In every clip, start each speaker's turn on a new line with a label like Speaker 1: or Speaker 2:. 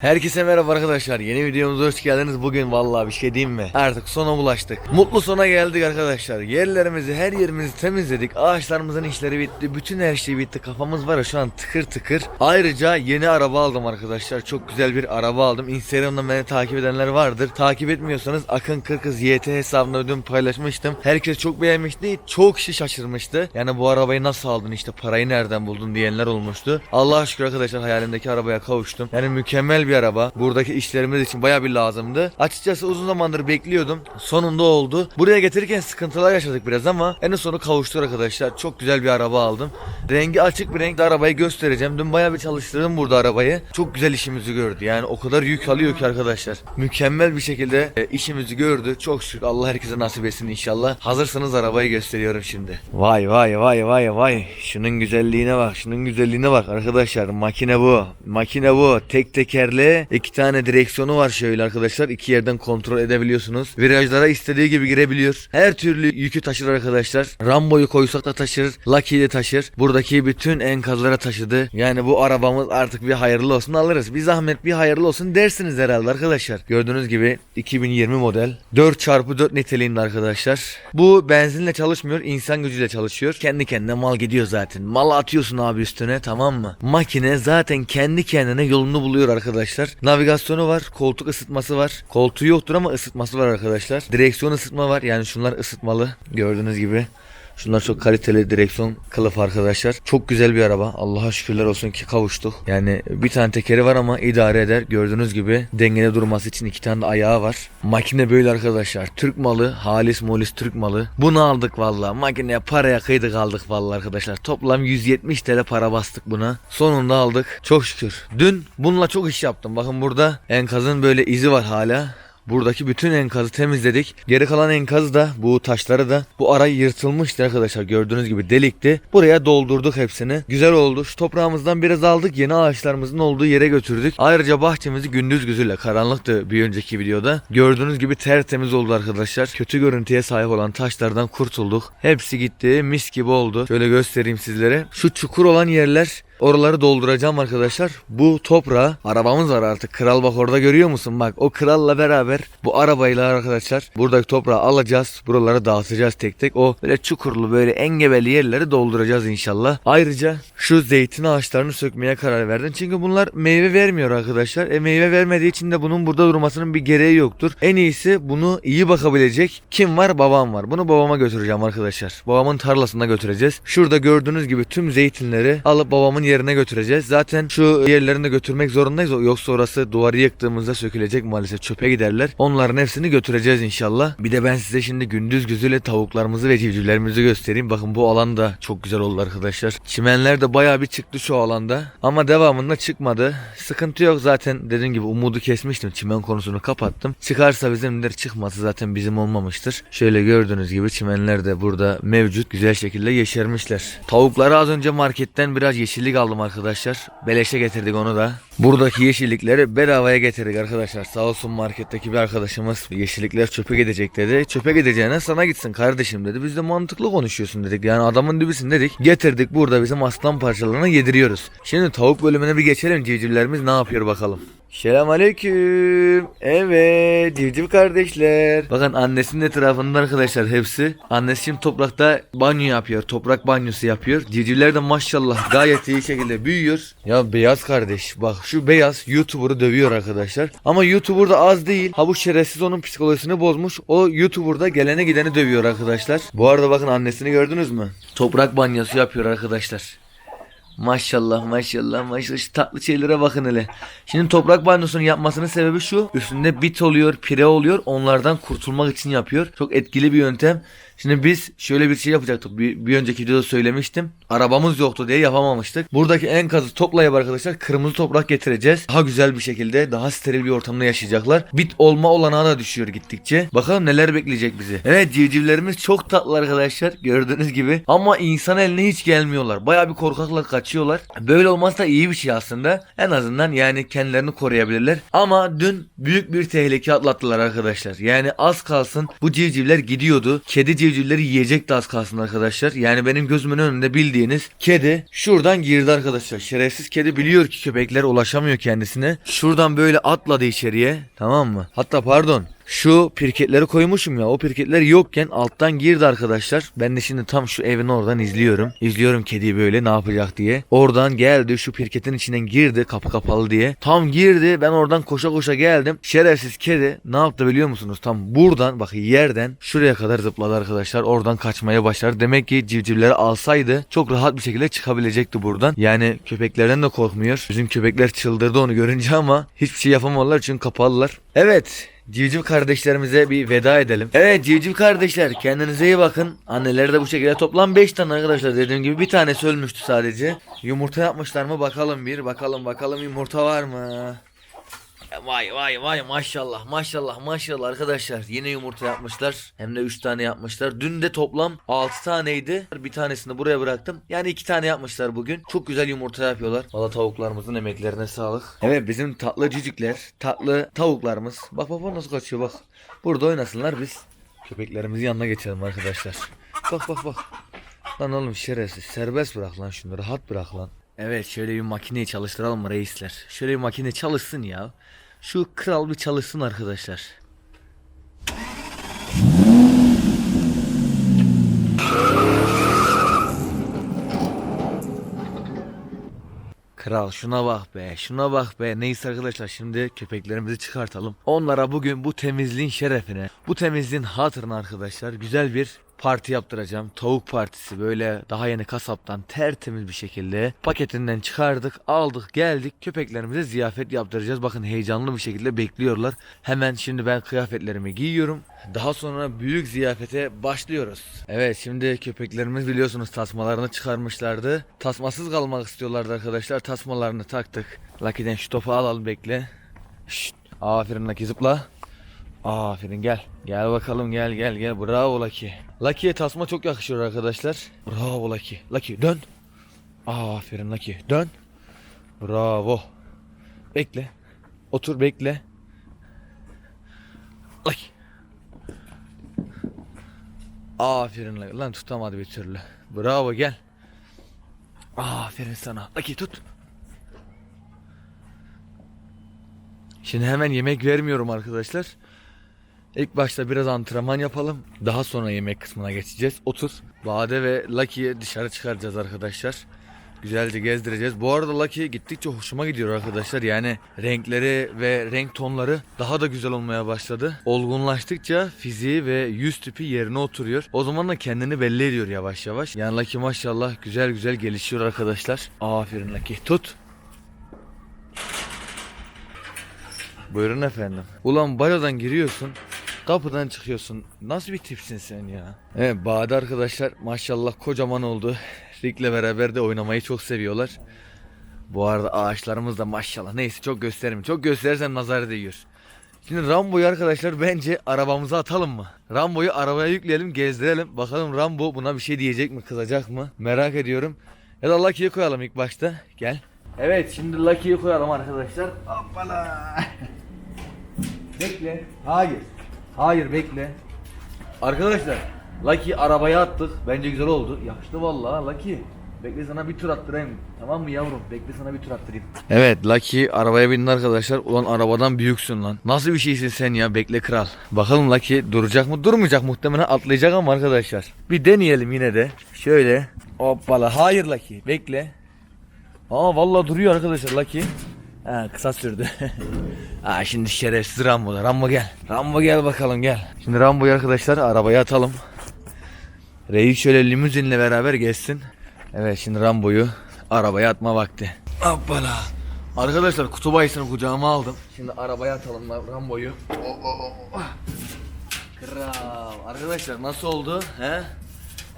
Speaker 1: Herkese merhaba arkadaşlar. Yeni videomuza hoş geldiniz. Bugün vallahi bir şey diyeyim mi? Artık sona bulaştık. Mutlu sona geldik arkadaşlar. Yerlerimizi, her yerimizi temizledik. Ağaçlarımızın işleri bitti. Bütün her şey bitti. Kafamız var ya şu an tıkır tıkır. Ayrıca yeni araba aldım arkadaşlar. Çok güzel bir araba aldım. Instagram'dan beni takip edenler vardır. Takip etmiyorsanız Akın Kırkız YT hesabında dün paylaşmıştım. Herkes çok beğenmişti. Çok kişi şaşırmıştı. Yani bu arabayı nasıl aldın işte parayı nereden buldun diyenler olmuştu. Allah'a şükür arkadaşlar hayalimdeki arabaya kavuştum. Yani mükemmel bir araba. Buradaki işlerimiz için baya bir lazımdı. Açıkçası uzun zamandır bekliyordum. Sonunda oldu. Buraya getirirken sıkıntılar yaşadık biraz ama en sonu kavuştuk arkadaşlar. Çok güzel bir araba aldım. Rengi açık bir renkte arabayı göstereceğim. Dün baya bir çalıştırdım burada arabayı. Çok güzel işimizi gördü. Yani o kadar yük alıyor ki arkadaşlar. Mükemmel bir şekilde e, işimizi gördü. Çok şükür Allah herkese nasip etsin inşallah. Hazırsanız arabayı gösteriyorum şimdi. Vay vay vay vay vay. Şunun güzelliğine bak. Şunun güzelliğine bak arkadaşlar. Makine bu. Makine bu. Tek tekerli. İki tane direksiyonu var şöyle arkadaşlar. İki yerden kontrol edebiliyorsunuz. Virajlara istediği gibi girebiliyor. Her türlü yükü taşır arkadaşlar. Rambo'yu koysak da taşır. Lucky'yi de taşır. Buradaki bütün enkazlara taşıdı. Yani bu arabamız artık bir hayırlı olsun alırız. Bir zahmet bir hayırlı olsun dersiniz herhalde arkadaşlar. Gördüğünüz gibi 2020 model. 4x4 niteliğinde arkadaşlar. Bu benzinle çalışmıyor. insan gücüyle çalışıyor. Kendi kendine mal gidiyor zaten. Mal atıyorsun abi üstüne tamam mı? Makine zaten kendi kendine yolunu buluyor arkadaşlar. Navigasyonu var. Koltuk ısıtması var. Koltuğu yoktur ama ısıtması var arkadaşlar. Direksiyon ısıtma var. Yani şunlar ısıtmalı. Gördüğünüz gibi. Şunlar çok kaliteli direksiyon kılıf arkadaşlar. Çok güzel bir araba. Allah'a şükürler olsun ki kavuştuk. Yani bir tane tekeri var ama idare eder. Gördüğünüz gibi dengede durması için iki tane de ayağı var. Makine böyle arkadaşlar. Türk malı. Halis molis Türk malı. Bunu aldık valla. Makineye paraya kıydık aldık valla arkadaşlar. Toplam 170 TL para bastık buna. Sonunda aldık. Çok şükür. Dün bununla çok iş yaptım. Bakın burada enkazın böyle izi var hala. Buradaki bütün enkazı temizledik. Geri kalan enkaz da bu taşları da bu arayı yırtılmıştı arkadaşlar. Gördüğünüz gibi delikti. Buraya doldurduk hepsini. Güzel oldu. Şu toprağımızdan biraz aldık. Yeni ağaçlarımızın olduğu yere götürdük. Ayrıca bahçemizi gündüz gözüyle karanlıktı bir önceki videoda. Gördüğünüz gibi tertemiz oldu arkadaşlar. Kötü görüntüye sahip olan taşlardan kurtulduk. Hepsi gitti. Mis gibi oldu. Şöyle göstereyim sizlere. Şu çukur olan yerler Oraları dolduracağım arkadaşlar. Bu toprağı arabamız var artık. Kral bak orada görüyor musun? Bak o kralla beraber bu arabayla arkadaşlar buradaki toprağı alacağız. Buraları dağıtacağız tek tek. O böyle çukurlu böyle engebeli yerleri dolduracağız inşallah. Ayrıca şu zeytin ağaçlarını sökmeye karar verdim. Çünkü bunlar meyve vermiyor arkadaşlar. E meyve vermediği için de bunun burada durmasının bir gereği yoktur. En iyisi bunu iyi bakabilecek kim var? Babam var. Bunu babama götüreceğim arkadaşlar. Babamın tarlasına götüreceğiz. Şurada gördüğünüz gibi tüm zeytinleri alıp babamın yerine götüreceğiz. Zaten şu yerlerini de götürmek zorundayız. Yoksa orası duvarı yıktığımızda sökülecek maalesef. Çöpe giderler. Onların hepsini götüreceğiz inşallah. Bir de ben size şimdi gündüz gözüyle tavuklarımızı ve civcivlerimizi göstereyim. Bakın bu alan da çok güzel oldu arkadaşlar. Çimenler de bayağı bir çıktı şu alanda. Ama devamında çıkmadı. Sıkıntı yok zaten dediğim gibi umudu kesmiştim. Çimen konusunu kapattım. Çıkarsa bizimdir çıkmazsa zaten bizim olmamıştır. Şöyle gördüğünüz gibi çimenler de burada mevcut. Güzel şekilde yeşermişler. Tavukları az önce marketten biraz yeşillik aldım arkadaşlar. Beleşe getirdik onu da. Buradaki yeşillikleri bedavaya getirdik arkadaşlar. Sağ olsun marketteki bir arkadaşımız yeşillikler çöpe gidecek dedi. Çöpe gideceğine sana gitsin kardeşim dedi. Biz de mantıklı konuşuyorsun dedik. Yani adamın dibisin dedik. Getirdik burada bizim aslan parçalarını yediriyoruz. Şimdi tavuk bölümüne bir geçelim. Civcivlerimiz ne yapıyor bakalım. Selam aleyküm. Evet civciv kardeşler. Bakın annesinin etrafında arkadaşlar hepsi. Annesi şimdi toprakta banyo yapıyor. Toprak banyosu yapıyor. Civcivler de maşallah gayet iyi şekilde büyüyor. Ya beyaz kardeş bak şu beyaz YouTuber'ı dövüyor arkadaşlar. Ama YouTuber da az değil. Ha bu şerefsiz onun psikolojisini bozmuş. O YouTuber'da gelene gideni dövüyor arkadaşlar. Bu arada bakın annesini gördünüz mü? Toprak banyosu yapıyor arkadaşlar. Maşallah maşallah maşallah şu tatlı şeylere bakın hele. Şimdi toprak banyosunun yapmasının sebebi şu. Üstünde bit oluyor, pire oluyor. Onlardan kurtulmak için yapıyor. Çok etkili bir yöntem. Şimdi biz şöyle bir şey yapacaktık. Bir, bir önceki videoda söylemiştim. Arabamız yoktu diye yapamamıştık. Buradaki enkazı toplayıp arkadaşlar kırmızı toprak getireceğiz. Daha güzel bir şekilde, daha steril bir ortamda yaşayacaklar. Bit olma olanağı da düşüyor gittikçe. Bakalım neler bekleyecek bizi. Evet civcivlerimiz çok tatlı arkadaşlar. Gördüğünüz gibi. Ama insan eline hiç gelmiyorlar. Baya bir korkaklar kaçıyorlar. Böyle olmazsa iyi bir şey aslında. En azından yani kendilerini koruyabilirler. Ama dün büyük bir tehlike atlattılar arkadaşlar. Yani az kalsın bu civcivler gidiyordu. Kedi civcivler civcivleri yiyecekti az kalsın arkadaşlar. Yani benim gözümün önünde bildiğiniz kedi şuradan girdi arkadaşlar. Şerefsiz kedi biliyor ki köpekler ulaşamıyor kendisine. Şuradan böyle atladı içeriye. Tamam mı? Hatta pardon. Şu pirketleri koymuşum ya. O pirketler yokken alttan girdi arkadaşlar. Ben de şimdi tam şu evin oradan izliyorum. İzliyorum kediyi böyle ne yapacak diye. Oradan geldi şu pirketin içinden girdi kapı kapalı diye. Tam girdi ben oradan koşa koşa geldim. Şerefsiz kedi ne yaptı biliyor musunuz? Tam buradan bak yerden şuraya kadar zıpladı arkadaşlar. Oradan kaçmaya başladı. Demek ki civcivleri alsaydı çok rahat bir şekilde çıkabilecekti buradan. Yani köpeklerden de korkmuyor. Bizim köpekler çıldırdı onu görünce ama hiçbir şey yapamadılar çünkü kapalılar. Evet Civciv kardeşlerimize bir veda edelim. Evet civciv kardeşler kendinize iyi bakın. Anneleri de bu şekilde toplam 5 tane arkadaşlar dediğim gibi bir tanesi ölmüştü sadece. Yumurta yapmışlar mı bakalım bir bakalım bakalım yumurta var mı? Vay vay vay maşallah maşallah maşallah arkadaşlar. Yine yumurta yapmışlar. Hem de 3 tane yapmışlar. Dün de toplam 6 taneydi. Bir tanesini buraya bıraktım. Yani 2 tane yapmışlar bugün. Çok güzel yumurta yapıyorlar. Valla tavuklarımızın emeklerine sağlık. Evet bizim tatlı cücükler tatlı tavuklarımız. Bak bak nasıl kaçıyor bak. Burada oynasınlar biz. Köpeklerimizin yanına geçelim arkadaşlar. Bak bak bak. Lan oğlum şerefsiz. Serbest bırak lan şunu rahat bırak lan Evet şöyle bir makineyi çalıştıralım reisler? Şöyle bir makine çalışsın ya. Şu kral bir çalışsın arkadaşlar. Kral şuna bak be şuna bak be neyse arkadaşlar şimdi köpeklerimizi çıkartalım. Onlara bugün bu temizliğin şerefine bu temizliğin hatırına arkadaşlar güzel bir parti yaptıracağım. Tavuk partisi böyle daha yeni kasaptan tertemiz bir şekilde paketinden çıkardık aldık geldik köpeklerimize ziyafet yaptıracağız. Bakın heyecanlı bir şekilde bekliyorlar. Hemen şimdi ben kıyafetlerimi giyiyorum. Daha sonra büyük ziyafete başlıyoruz. Evet şimdi köpeklerimiz biliyorsunuz tasmalarını çıkarmışlardı. Tasmasız kalmak istiyorlardı arkadaşlar. Tasmalarını taktık. Lucky'den şu topu alalım bekle. Şşt. Aferin Lucky zıpla. Aferin gel. Gel bakalım gel gel gel. Bravo Lucky. Lucky'ye tasma çok yakışıyor arkadaşlar. Bravo Lucky. Lucky dön. Aferin Lucky. Dön. Bravo. Bekle. Otur bekle. Lucky. Aferin Lucky. Lan tutamadı bir türlü. Bravo gel. Aferin sana. Lucky tut. Şimdi hemen yemek vermiyorum arkadaşlar. İlk başta biraz antrenman yapalım. Daha sonra yemek kısmına geçeceğiz. Otur. Bade ve Lucky'yi dışarı çıkaracağız arkadaşlar. Güzelce gezdireceğiz. Bu arada Lucky gittikçe hoşuma gidiyor arkadaşlar. Yani renkleri ve renk tonları daha da güzel olmaya başladı. Olgunlaştıkça fiziği ve yüz tipi yerine oturuyor. O zaman da kendini belli ediyor yavaş yavaş. Yani Lucky maşallah güzel güzel gelişiyor arkadaşlar. Aferin Lucky. Tut. Buyurun efendim. Ulan barodan giriyorsun. Kapıdan çıkıyorsun. Nasıl bir tipsin sen ya? Evet Bade arkadaşlar maşallah kocaman oldu. Rick'le beraber de oynamayı çok seviyorlar. Bu arada ağaçlarımız da maşallah. Neyse çok gösteririm. Çok gösterirsem nazar değiyor. Şimdi Rambo'yu arkadaşlar bence arabamıza atalım mı? Rambo'yu arabaya yükleyelim gezdirelim. Bakalım Rambo buna bir şey diyecek mi kızacak mı? Merak ediyorum. Ya da Lucky'yi koyalım ilk başta. Gel. Evet şimdi Lucky'yi koyalım arkadaşlar. Hoppala. Bekle. Hayır. Hayır bekle. Arkadaşlar Lucky arabaya attık. Bence güzel oldu. Yakıştı vallahi Lucky. Bekle sana bir tur attırayım. Tamam mı yavrum? Bekle sana bir tur attırayım. Evet Lucky arabaya bindi arkadaşlar. Ulan arabadan büyüksün lan. Nasıl bir şeysin sen ya? Bekle kral. Bakalım Lucky duracak mı? Durmayacak muhtemelen atlayacak ama arkadaşlar. Bir deneyelim yine de. Şöyle. Hoppala. Hayır Lucky. Bekle. Aa vallahi duruyor arkadaşlar Lucky. Ha kısa sürdü. Aa şimdi şerefsiz Rambo da. Rambo gel. Rambo gel bakalım gel. Şimdi Rambo'yu arkadaşlar arabaya atalım. Reis şöyle limuzinle beraber geçsin. Evet şimdi Rambo'yu arabaya atma vakti. Hoppala. Arkadaşlar kutu bayısını kucağıma aldım. Şimdi arabaya atalım Rambo'yu. Oh, oh, oh. Kral. Arkadaşlar nasıl oldu? He?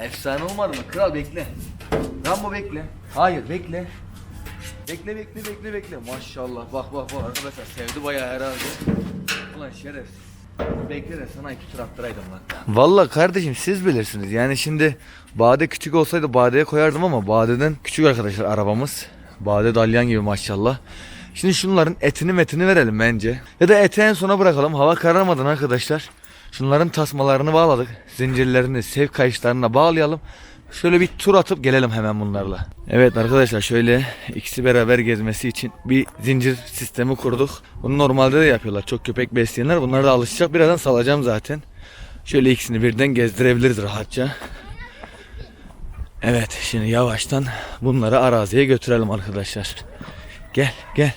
Speaker 1: Efsane olmadı mı? Kral bekle. Rambo bekle. Hayır bekle. Bekle bekle bekle bekle. Maşallah. Bak bak bak arkadaşlar sevdi bayağı herhalde. Ulan şerefsiz. Bekle de sana iki tur attıraydım lan. Valla kardeşim siz bilirsiniz. Yani şimdi Bade küçük olsaydı Bade'ye koyardım ama Bade'den küçük arkadaşlar arabamız. Bade dalyan gibi maşallah. Şimdi şunların etini metini verelim bence. Ya da eti en sona bırakalım. Hava kararmadan arkadaşlar. Şunların tasmalarını bağladık. Zincirlerini sevk kayışlarına bağlayalım. Şöyle bir tur atıp gelelim hemen bunlarla. Evet arkadaşlar şöyle ikisi beraber gezmesi için bir zincir sistemi kurduk. Bunu normalde de yapıyorlar. Çok köpek besleyenler. Bunlar da alışacak. Birazdan salacağım zaten. Şöyle ikisini birden gezdirebiliriz rahatça. Evet şimdi yavaştan bunları araziye götürelim arkadaşlar. Gel gel.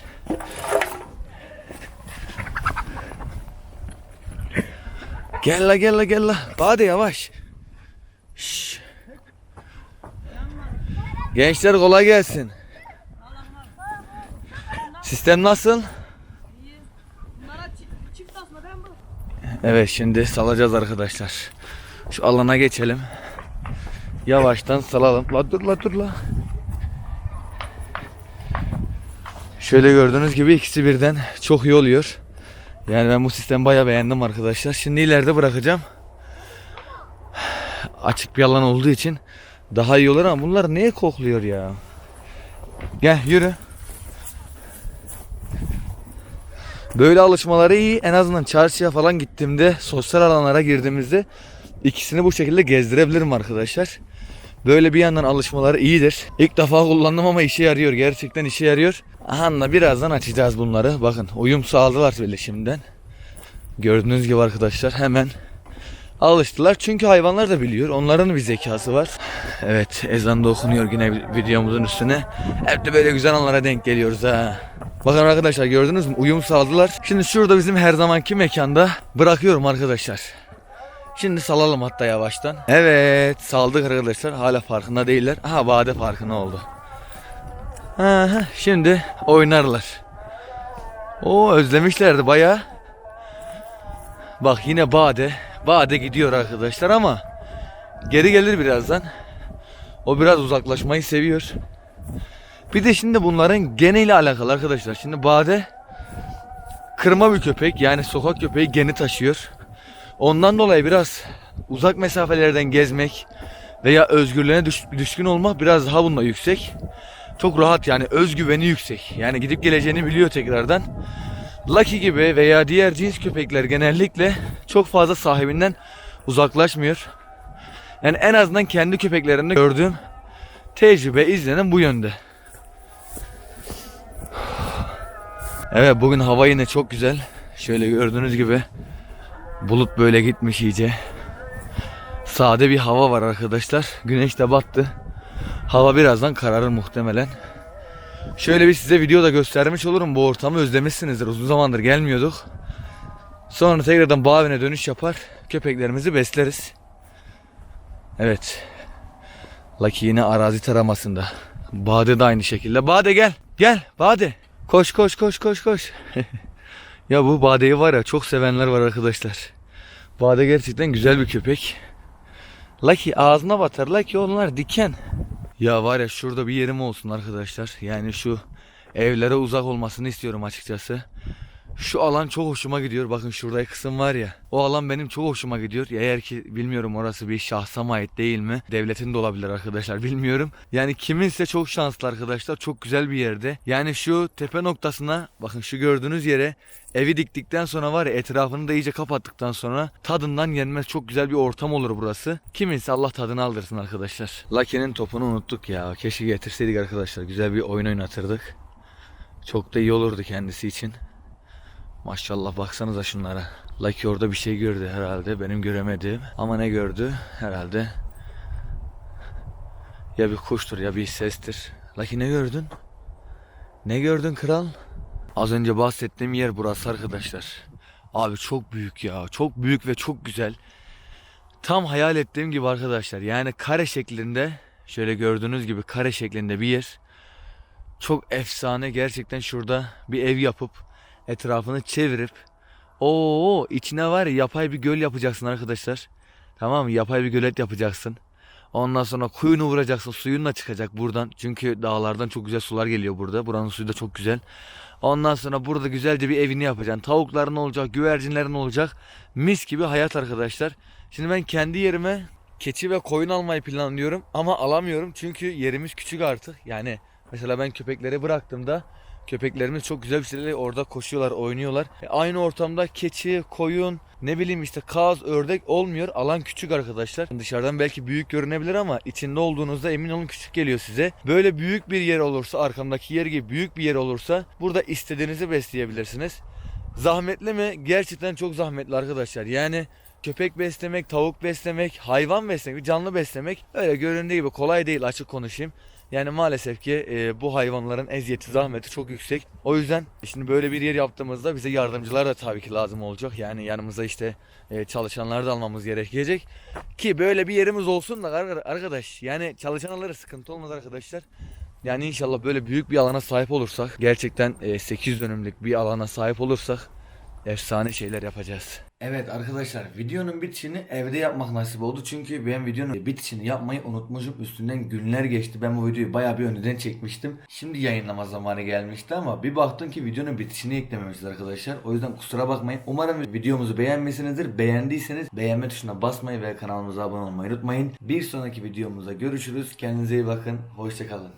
Speaker 1: Gel la gel la gel la. Hadi yavaş. Şşş. Gençler kolay gelsin. Sistem nasıl? Evet şimdi salacağız arkadaşlar. Şu alana geçelim. Yavaştan salalım. La dur la dur la. Şöyle gördüğünüz gibi ikisi birden çok iyi oluyor. Yani ben bu sistemi bayağı beğendim arkadaşlar. Şimdi ileride bırakacağım. Açık bir alan olduğu için daha iyi olur ama bunlar neye kokluyor ya? Gel yürü. Böyle alışmaları iyi. En azından çarşıya falan gittiğimde, sosyal alanlara girdiğimizde ikisini bu şekilde gezdirebilirim arkadaşlar. Böyle bir yandan alışmaları iyidir. İlk defa kullandım ama işe yarıyor. Gerçekten işe yarıyor. Aha birazdan açacağız bunları. Bakın uyum sağladılar böyle şimdiden. Gördüğünüz gibi arkadaşlar hemen alıştılar. Çünkü hayvanlar da biliyor. Onların bir zekası var. Evet ezan da okunuyor yine videomuzun üstüne. Hep de böyle güzel anlara denk geliyoruz ha. Bakın arkadaşlar gördünüz mü? Uyum sağladılar. Şimdi şurada bizim her zamanki mekanda bırakıyorum arkadaşlar. Şimdi salalım hatta yavaştan. Evet saldık arkadaşlar. Hala farkında değiller. Aha Bade farkında oldu. Aha, şimdi oynarlar. O özlemişlerdi bayağı. Bak yine Bade. Bade gidiyor arkadaşlar ama geri gelir birazdan. O biraz uzaklaşmayı seviyor. Bir de şimdi bunların geniyle alakalı arkadaşlar. Şimdi Bade kırma bir köpek yani sokak köpeği geni taşıyor. Ondan dolayı biraz uzak mesafelerden gezmek veya özgürlüğüne düş- düşkün olmak biraz daha bunda yüksek. Çok rahat yani özgüveni yüksek. Yani gidip geleceğini biliyor tekrardan. Lucky gibi veya diğer cins köpekler genellikle çok fazla sahibinden uzaklaşmıyor. Yani en azından kendi köpeklerimde gördüğüm tecrübe izlenen bu yönde. Evet bugün hava yine çok güzel. Şöyle gördüğünüz gibi bulut böyle gitmiş iyice. Sade bir hava var arkadaşlar. Güneş de battı. Hava birazdan kararır muhtemelen. Şöyle bir size videoda göstermiş olurum. Bu ortamı özlemişsinizdir. Uzun zamandır gelmiyorduk. Sonra tekrardan bağ evine dönüş yapar. Köpeklerimizi besleriz. Evet. Lucky yine arazi taramasında. Bade de aynı şekilde. Bade gel. Gel Bade. Koş koş koş koş koş. ya bu Bade'yi var ya çok sevenler var arkadaşlar. Bade gerçekten güzel bir köpek. Lucky ağzına batar. Lucky onlar diken. Ya var ya şurada bir yerim olsun arkadaşlar. Yani şu evlere uzak olmasını istiyorum açıkçası. Şu alan çok hoşuma gidiyor. Bakın şurada kısım var ya. O alan benim çok hoşuma gidiyor. Eğer ki bilmiyorum orası bir şahsa mı ait değil mi? Devletin de olabilir arkadaşlar bilmiyorum. Yani kiminse çok şanslı arkadaşlar. Çok güzel bir yerde. Yani şu tepe noktasına bakın şu gördüğünüz yere evi diktikten sonra var ya etrafını da iyice kapattıktan sonra tadından yenmez çok güzel bir ortam olur burası. Kiminse Allah tadını aldırsın arkadaşlar. Lucky'nin topunu unuttuk ya. Keşke getirseydik arkadaşlar. Güzel bir oyun oynatırdık. Çok da iyi olurdu kendisi için. Maşallah baksanıza şunlara. Lucky orada bir şey gördü herhalde benim göremediğim. Ama ne gördü? Herhalde ya bir kuştur ya bir sestir. Lucky ne gördün? Ne gördün kral? Az önce bahsettiğim yer burası arkadaşlar. Abi çok büyük ya. Çok büyük ve çok güzel. Tam hayal ettiğim gibi arkadaşlar. Yani kare şeklinde şöyle gördüğünüz gibi kare şeklinde bir yer. Çok efsane gerçekten şurada bir ev yapıp etrafını çevirip o içine var ya yapay bir göl yapacaksın arkadaşlar. Tamam? Yapay bir gölet yapacaksın. Ondan sonra kuyunu vuracaksın. Suyun da çıkacak buradan. Çünkü dağlardan çok güzel sular geliyor burada. Buranın suyu da çok güzel. Ondan sonra burada güzelce bir evini yapacaksın. Tavukların olacak, güvercinlerin olacak. Mis gibi hayat arkadaşlar. Şimdi ben kendi yerime keçi ve koyun almayı planlıyorum ama alamıyorum çünkü yerimiz küçük artık. Yani mesela ben köpekleri bıraktığımda köpeklerimiz çok güzel bir şekilde orada koşuyorlar, oynuyorlar. E, aynı ortamda keçi, koyun ne bileyim işte kaz, ördek olmuyor. Alan küçük arkadaşlar. Dışarıdan belki büyük görünebilir ama içinde olduğunuzda emin olun küçük geliyor size. Böyle büyük bir yer olursa arkamdaki yer gibi büyük bir yer olursa burada istediğinizi besleyebilirsiniz. Zahmetli mi? Gerçekten çok zahmetli arkadaşlar. Yani köpek beslemek, tavuk beslemek, hayvan beslemek, canlı beslemek öyle göründüğü gibi kolay değil açık konuşayım. Yani maalesef ki e, bu hayvanların eziyeti, zahmeti çok yüksek. O yüzden şimdi böyle bir yer yaptığımızda bize yardımcılar da tabii ki lazım olacak. Yani yanımıza işte e, çalışanlar da almamız gerekecek. Ki böyle bir yerimiz olsun da ar- arkadaş yani çalışanlara sıkıntı olmaz arkadaşlar. Yani inşallah böyle büyük bir alana sahip olursak gerçekten e, 8 dönümlük bir alana sahip olursak efsane şeyler yapacağız. Evet arkadaşlar videonun bitişini evde yapmak nasip oldu. Çünkü ben videonun bitişini yapmayı unutmuşum. Üstünden günler geçti. Ben bu videoyu bayağı bir önceden çekmiştim. Şimdi yayınlama zamanı gelmişti ama bir baktım ki videonun bitişini eklememişiz arkadaşlar. O yüzden kusura bakmayın. Umarım videomuzu beğenmişsinizdir. Beğendiyseniz beğenme tuşuna basmayı ve kanalımıza abone olmayı unutmayın. Bir sonraki videomuzda görüşürüz. Kendinize iyi bakın. Hoşçakalın.